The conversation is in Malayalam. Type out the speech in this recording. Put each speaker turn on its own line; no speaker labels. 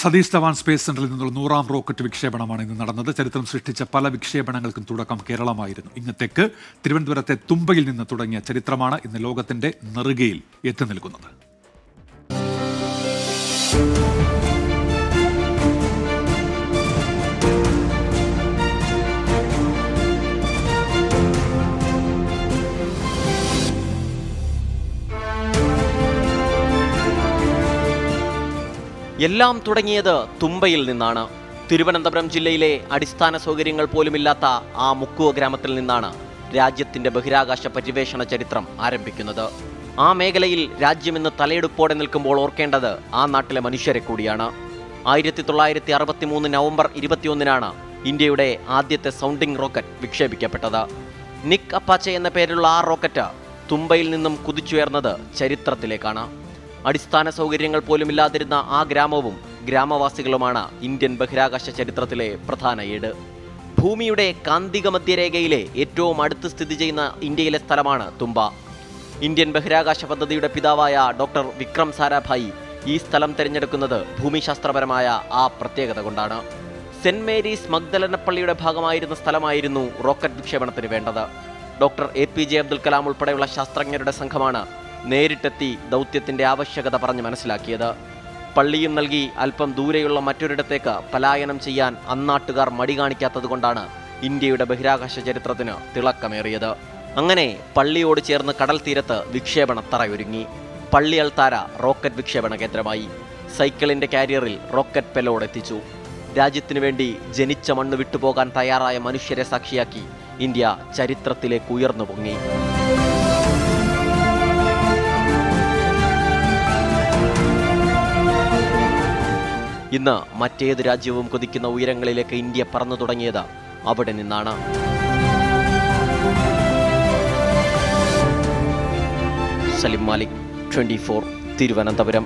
സതീഷ് ധവാൻ സ്പേസ് സെന്ററിൽ നിന്നുള്ള നൂറാം റോക്കറ്റ് വിക്ഷേപണമാണ് ഇന്ന് നടന്നത്. ചരിത്രം സൃഷ്ടിച്ച പല വിക്ഷേപണങ്ങൾക്കും തുടക്കം കേരളമായിരുന്നു. ഇന്നത്തേക്ക് തിരുവനന്തപുരത്തെ തുമ്പയിൽ നിന്ന് തുടങ്ങിയ ചരിത്രമാണ് ഇന്ന് ലോകത്തിന്റെ നെറുകയിൽ എത്തി നിൽക്കുന്നത്.
എല്ലാം തുടങ്ങിയത് തുമ്പയിൽ നിന്നാണ്. തിരുവനന്തപുരം ജില്ലയിലെ അടിസ്ഥാന സൗകര്യങ്ങൾ പോലുമില്ലാത്ത ആ മുക്കുവ ഗ്രാമത്തിൽ നിന്നാണ് രാജ്യത്തിന്റെ ബഹിരാകാശ പര്യവേഷണ ചരിത്രം ആരംഭിക്കുന്നത്. ആ മേഖലയിൽ രാജ്യം ഇന്ന് തലയെടുപ്പോടെ നിൽക്കുമ്പോൾ ഓർക്കേണ്ടത് ആ നാട്ടിലെ മനുഷ്യരെ കൂടിയാണ്. ആയിരത്തി തൊള്ളായിരത്തി അറുപത്തി മൂന്ന് നവംബർ ഇരുപത്തിയൊന്നിനാണ് ഇന്ത്യയുടെ ആദ്യത്തെ സൗണ്ടിംഗ് റോക്കറ്റ് വിക്ഷേപിക്കപ്പെട്ടത്. നിക് അപ്പാച്ചെ എന്ന പേരിലുള്ള ആ റോക്കറ്റ് തുമ്പയിൽ നിന്നും കുതിച്ചുയർന്നത് ചരിത്രത്തിലേക്കാണ്. അടിസ്ഥാന സൗകര്യങ്ങൾ പോലുമില്ലാതിരുന്ന ആ ഗ്രാമവും ഗ്രാമവാസികളുമാണ് ഇന്ത്യൻ ബഹിരാകാശ ചരിത്രത്തിലെ പ്രധാന ഏട്. ഭൂമിയുടെ കാന്തിക മധ്യരേഖയിലെ ഏറ്റവും അടുത്ത് സ്ഥിതി ചെയ്യുന്ന ഇന്ത്യയിലെ സ്ഥലമാണ് തുമ്പ ഇന്ത്യൻ ബഹിരാകാശ പദ്ധതിയുടെ പിതാവായ ഡോക്ടർ വിക്രം സാരാഭായി ഈ സ്ഥലം തിരഞ്ഞെടുക്കുന്നത് ഭൂമിശാസ്ത്രപരമായ ആ പ്രത്യേകത കൊണ്ടാണ്. സെന്റ് മേരീസ് മഗ്ദലനപ്പള്ളിയുടെ ഭാഗമായിരുന്ന സ്ഥലമായിരുന്നു റോക്കറ്റ് വിക്ഷേപണത്തിന് വേണ്ടത്. Doctor A P J Abdul Kalam ഉൾപ്പെടെയുള്ള ശാസ്ത്രജ്ഞരുടെ സംഘമാണ് നേരിട്ടെത്തി ദൗത്യത്തിന്റെ ആവശ്യകത പറഞ്ഞ് മനസ്സിലാക്കിയത്. പള്ളിയും നൽകി അല്പം ദൂരെയുള്ള മറ്റൊരിടത്തേക്ക് പലായനം ചെയ്യാൻ അന്നാട്ടുകാർ മടി കാണിക്കാത്തതുകൊണ്ടാണ് ഇന്ത്യയുടെ ബഹിരാകാശ ചരിത്രത്തിന് തിളക്കമേറിയത്. അങ്ങനെ പള്ളിയോട് ചേർന്ന് കടൽ തീരത്ത് വിക്ഷേപണ തറയൊരുങ്ങി പള്ളി അൾത്താര റോക്കറ്റ് വിക്ഷേപണ കേന്ദ്രമായി. സൈക്കിളിന്റെ കാരിയറിൽ റോക്കറ്റ് പെലോഡ് എത്തിച്ചു. രാജ്യത്തിനു വേണ്ടി ജനിച്ച മണ്ണ് വിട്ടുപോകാൻ തയ്യാറായ മനുഷ്യരെ സാക്ഷിയാക്കി ഇന്ത്യ ചരിത്രത്തിലേക്ക് ഉയർന്നു പൊങ്ങി. ഇന്ന് മറ്റേത് രാജ്യവും കൊതിക്കുന്ന ഉയരങ്ങളിലേക്ക് ഇന്ത്യ പറന്നു തുടങ്ങിയത് അവിടെ നിന്നാണ്. Salim Malik twenty four Thiruvananthapuram.